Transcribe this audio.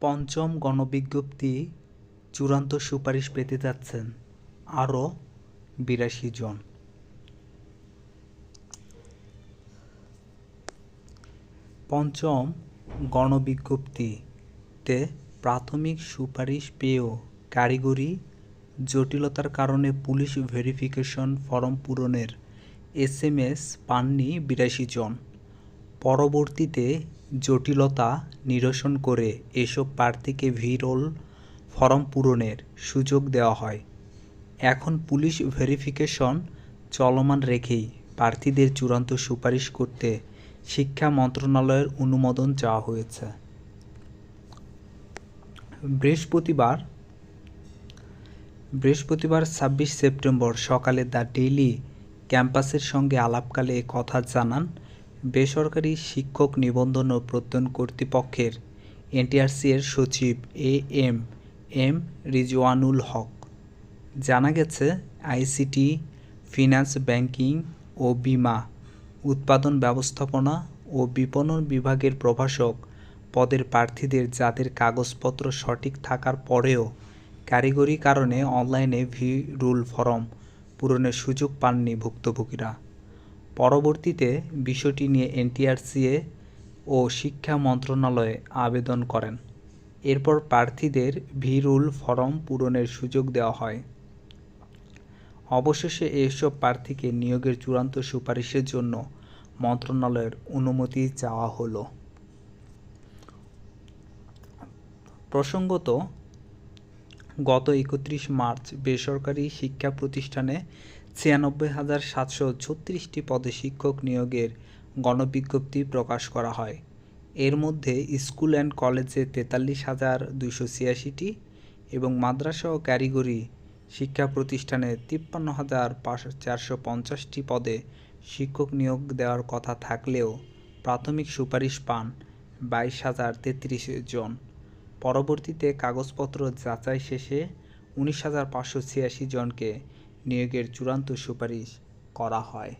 পঞ্চম গণবিজ্ঞপ্তি চূড়ান্ত সুপারিশ পেতে যাচ্ছেন আরও বিরাশি জন। পঞ্চম গণবিজ্ঞপ্তিতে প্রাথমিক সুপারিশ পেয়েও কারিগরি জটিলতার কারণে পুলিশ ভেরিফিকেশন ফরম পূরণের এস এম এস পাননি বিরাশি জন। পরবর্তীতে জটিলতা নিরসন করে এসব প্রার্থীকে ভিরোল ফরম পূরণের সুযোগ দেওয়া হয়। এখন পুলিশ ভেরিফিকেশন চলমান রেখেই প্রার্থীদের চূড়ান্ত সুপারিশ করতে শিক্ষা মন্ত্রণালয়ের অনুমোদন চাওয়া হয়েছে। বৃহস্পতিবার বৃহস্পতিবার ছাব্বিশ সেপ্টেম্বর সকালে দ্য ডেইলি ক্যাম্পাসের সঙ্গে আলাপকালে কথা জানান বেসরকারি শিক্ষক নিবন্ধন ও প্রত্যয়ন কর্তৃপক্ষের এনটিআরসি এর সচিব A M M Rizwanul Haque. জানা গেছে, আইসিটি, ফিন্যান্স ব্যাংকিং ও বিমা, উৎপাদন ব্যবস্থাপনা ও বিপণন বিভাগের প্রভাষক পদের প্রার্থীদের যাদের কাগজপত্র সঠিক থাকার পরেও কারিগরি কারণে অনলাইনে ভি রুল ফরম পূরণের সুযোগ পাননি ভুক্তভোগীরা। পরবর্তীতে বিষয়টি নিয়ে এনটিআরসিএ ও শিক্ষা মন্ত্রণালয়ে আবেদন করেন। এরপর প্রার্থীদের ভিরুল ফরম পূরণের সুযোগ দেওয়া হয়। অবশেষে এসব প্রার্থীকে নিয়োগের চূড়ান্ত সুপারিশের জন্য মন্ত্রণালয়ের অনুমতি চাওয়া হলো। প্রসঙ্গত, গত একত্রিশ মার্চ বেসরকারি শিক্ষা প্রতিষ্ঠানে ছিয়ানব্বই হাজার সাতশো ছত্রিশটি পদে শিক্ষক নিয়োগের গণবিজ্ঞপ্তি প্রকাশ করা হয়। এর মধ্যে স্কুল অ্যান্ড কলেজে তেতাল্লিশ হাজার দুইশো ছিয়াশিটি এবং মাদ্রাসা ও কারিগরি শিক্ষা প্রতিষ্ঠানে তিপ্পান্ন হাজার চারশো পঞ্চাশটি পদে শিক্ষক নিয়োগ দেওয়ার কথা থাকলেও প্রাথমিক সুপারিশ পান বাইশ হাজার তেত্রিশ জন। পরবর্তীতে কাগজপত্র যাচাই শেষে উনিশ হাজার পাঁচশো ছিয়াশি জনকে নিয়োগের চূড়ান্ত সুপারিশ করা হয়।